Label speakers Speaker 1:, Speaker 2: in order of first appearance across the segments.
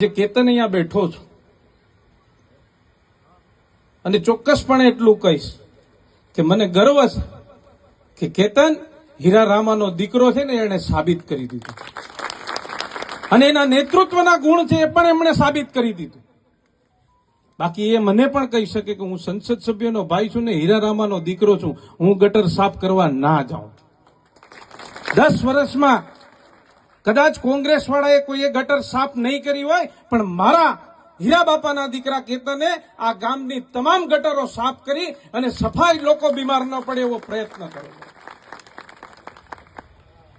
Speaker 1: જે કેતન અહીંયા બેઠો છું. અને ચોક્કસપણે એટલું કહીશ કે મને ગર્વ છે કે કેતન હીરા રામાનો દીકરો છે ને એણે સાબિત કરી દીધું. અને એના નેતૃત્વના ગુણ છે એ પણ એમણે સાબિત કરી દીધું. બાકી એ મને પણ કહી શકે કે હું સંસદ સભ્યનો ભાઈ છું ને હીરા રામાનો દીકરો છું. હું ગટર સાફ કરવા ના જાઉં. દસ વર્ષમાં કદાચ કોંગ્રેસ વાળાએ કોઈએ ગટર સાફ નહીં કરી હોય, પણ મારા હીરા બાપાના દીકરા કેતને આ ગામની તમામ ગટરો સાફ કરી અને સફાઈ લોકો બીમાર ન પડે એવો પ્રયત્ન કર્યો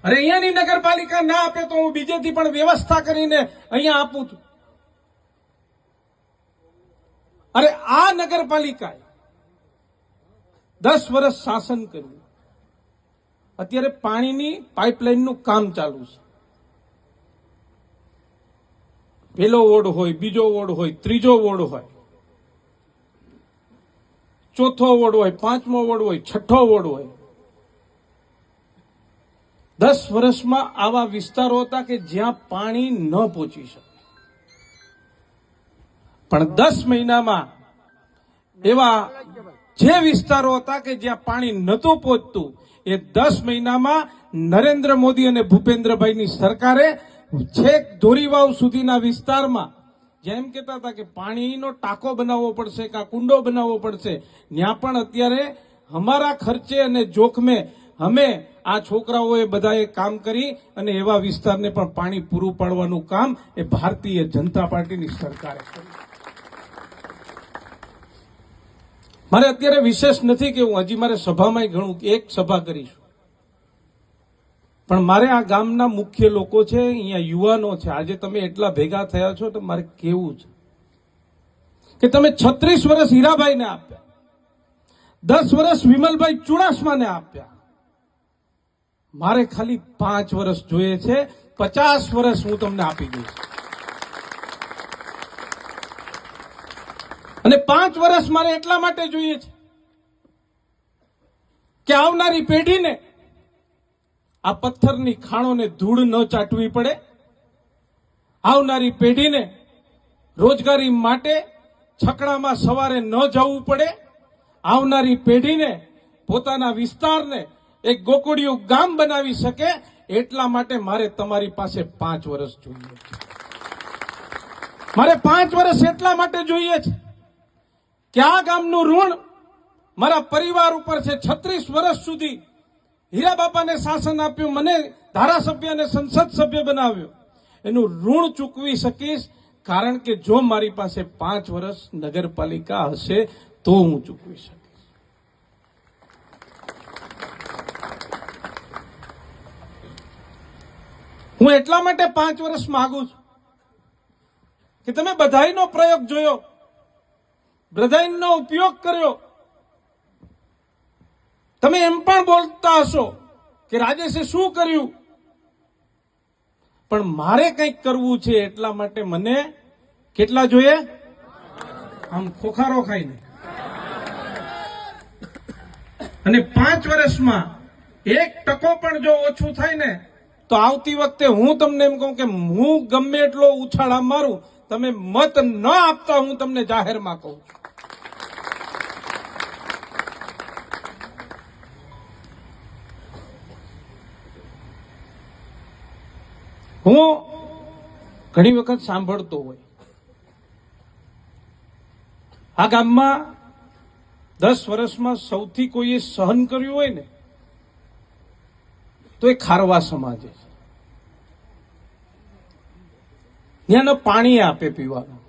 Speaker 1: અરે અહીંયાની નગરપાલિકા ના આપે તો હું બીજેથી પણ વ્યવસ્થા કરીને અહીંયા આપું છું. અરે આ નગરપાલિકાએ દસ વર્ષ શાસન કર્યું. અત્યારે પાણીની પાઇપલાઇનનું કામ ચાલુ છે. પેલો વોર્ડ હોય, બીજો વોર્ડ હોય, ત્રીજો વોર્ડ હોય, ચોથો વોર્ડ હોય, પાંચમો વોર્ડ હોય, છઠ્ઠો વોર્ડ હોય. દસ વર્ષમાં આવા વિસ્તારો હતા કે જ્યાં પાણી ન પહોંચી શકે. પણ દસ મહિનામાં એવા જે વિસ્તારો હતા કે જ્યાં પાણી નહોતું પહોંચતું, એ દસ મહિનામાં નરેન્દ્ર મોદી અને ભૂપેન્દ્રભાઈની સરકારે છેક ધોરીવાવ સુધીના વિસ્તારમાં જેમ કહેતા હતા કે પાણીનો ટાંકો બનાવવો પડશે કાં કુંડો બનાવવો પડશે ત્યાં પણ અત્યારે અમારા ખર્ચે અને જોખમે અમે આ છોકરાઓએ બધાએ કામ કરી અને એવા વિસ્તારને પણ પાણી પૂરું પાડવાનું કામ એ ભારતીય જનતા પાર્ટીની સરકારે કર્યું. મારે અત્યારે વિશેષ નથી કે હું, હજી મારે સભામાં ઘણું એક સભા કરીશું. પણ મારે આ ગામના મુખ્ય લોકો છે, અહીંયા યુવાનો છે. આજે તમે એટલા ભેગા થયા છો તો મારે કેવું છે? કે તમે છત્રીસ વર્ષ હીરાભાઈને આપ્યા. દસ વર્ષ વિમલભાઈ ચુડાસમાને આપ્યા. મારે ખાલી પાંચ વર્ષ જોઈએ છે. પચાસ વર્ષ હું તમને આપી દઈશ અને પાંચ વર્ષ મારે એટલા માટે જોઈએ છે. કે આવનારી પેઢીને આ પથ્થરની ખાણોને ધૂળ ન ચાટવી પડે. આવનારી પેઢીને રોજગારી માટે છકડામાં સવારે ન જવું પડે. આવનારી પેઢીને પોતાના વિસ્તારને એક ગોકુડિયું ગામ બનાવી શકે, એટલા માટે મારે તમારી પાસે પાંચ વર્ષ જોઈએ છે. મારે પાંચ વર્ષ એટલા માટે જોઈએ છે કે આ ગામનું ઋણ મારા પરિવાર ઉપર છે છત્રીસ વર્ષ સુધી હીરા બાપાને શાસન આપ્યું, મને ધારાસભ્ય અને સંસદ સભ્ય બનાવ્યો. એનું ઋણ ચૂકવી શકીશ, કારણ કે જો મારી પાસે પાંચ વર્ષ નગરપાલિકા હશે, તો હું ચૂકવી શકીશ. હું એટલા માટે પાંચ વર્ષ માંગુ છું કે તમે બધાઈનો પ્રયોગ જોયો બધાઈનો ઉપયોગ કર્યો તમે એમ પણ બોલતા હશો કે રાજેશે શું કર્યું? પણ મારે કંઈક કરવું છે એટલા માટે મને કેટલા જોઈએ? આમ ખોખારો ખાઈને. અને પાંચ વર્ષમાં એક ટકો પણ જો ઓછું થાય ને, તો આવતી વખતે હું તમને એમ કહું કે હું ગમે એટલો ઉછાળા મારું, તમે મત ન આપતા હું તમને જાહેરમાં કહું છું. હું ઘણી વખત સાંભળતો હોય. આ ગામમાં દસ વર્ષમાં સૌથી કોઈએ સહન કર્યું હોય ને, તો એ ખારવા સમાજે છે. ત્યાં ન પાણી આપે પીવાનું,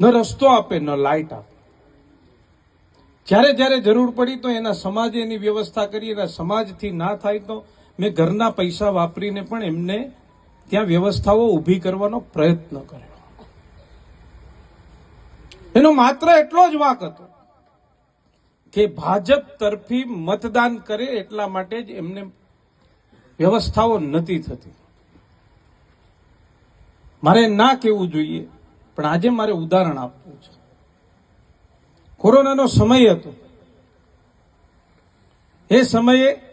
Speaker 1: ન રસ્તો આપે, ન લાઈટ આપે. જ્યારે જ્યારે જરૂર પડી તો એના સમાજે એની વ્યવસ્થા કરી, એના સમાજથી ના થાય તો મેં ઘરના પૈસા વાપરીને પણ એમને ત્યાં વ્યવસ્થાઓ ઊભી કરવાનો પ્રયત્ન કર્યો. એનો માત્ર એટલો જ વાક હતો કે ભાજપ તરફી મતદાન કરે એટલા માટે જ એમને વ્યવસ્થાઓ નથી થતી. મારે ના કહેવું જોઈએ, પણ આજે મારે ઉદાહરણ આપવું છે. કોરોનાનો સમય હતો. એ સમયે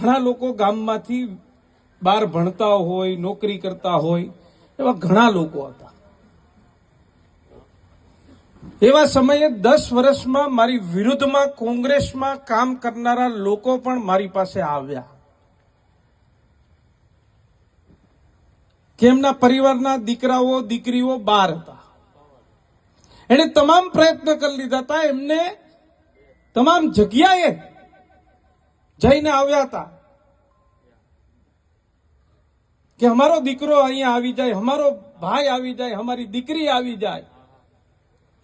Speaker 1: ઘણા લોકો ગામમાંથી બહાર ભણતા હોય, નોકરી કરતા હોય, એવા ઘણા લોકો હતા. એવા સમયે દસ વર્ષમાં મારી વિરુદ્ધમાં કોંગ્રેસમાં કામ કરનારા લોકો પણ મારી પાસે આવ્યા. કે એમના પરિવારના દીકરાઓ, દીકરીઓ બાર હતા. એણે તમામ પ્રયત્ન કરી લીધા હતા. એમને તમામ જગ્યાએ જઈને આવ્યા હતા. કે અમારો દીકરો અહીંયા આવી જાય, અમારો ભાઈ આવી જાય, અમારી દીકરી આવી જાય.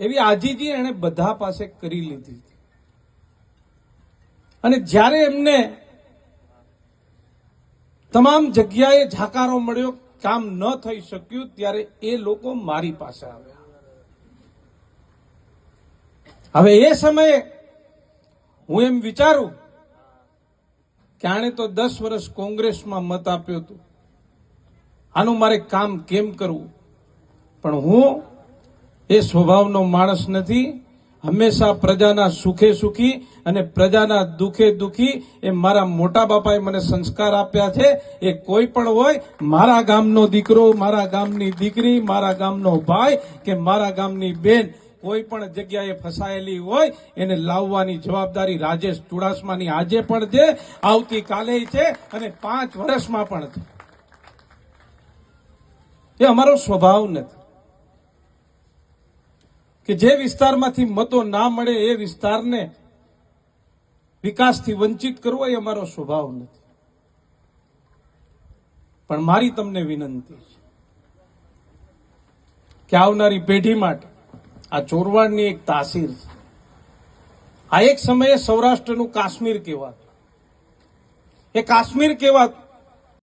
Speaker 1: એવી આજીજી એણે બધા પાસે કરી લીધી. અને જ્યારે એમને તમામ જગ્યાએ ઝાકારો મળ્યો, કામ ન થઈ શક્યું, ત્યારે એ લોકો મારી પાસે આવ્યા. હવે એ સમયે હું એમ વિચારું કે આણે તો દસ વર્ષ કોંગ્રેસમાં મત આપ્યો હતો? આનું મારે કામ કેમ કરવું? પણ હું એ સ્વભાવનો માણસ નથી. હંમેશા પ્રજાના સુખે સુખી અને પ્રજાના દુખે દુખી એ મારા મોટા બાપાએ મને સંસ્કાર આપ્યા છે. એ કોઈ પણ હોય, મારા ગામનો દીકરો, મારા ગામની દીકરી, મારા ગામનો ભાઈ કે મારા ગામની બેન કોઈ પણ જગ્યાએ ફસાયેલી હોય, એને લાવવાની જવાબદારી રાજેશ ચુડાસમાની આજે પણ છે આવતીકાલે છે અને પાંચ વર્ષમાં પણ છે. એ અમારો સ્વભાવ નથી. કે જે વિસ્તારમાંથી મતો ના મળે એ વિસ્તારને વિકાસથી વંચિત કરવો એ અમારો સ્વભાવ નથી. પણ મારી તમને વિનંતી છે કે આવનારી પેઢી માટે આ ચોરવાડની એક તાસીર આ એક સમયે સૌરાષ્ટ્રનું કાશ્મીર કહેવાતું. એ કાશ્મીર કહેવાતું.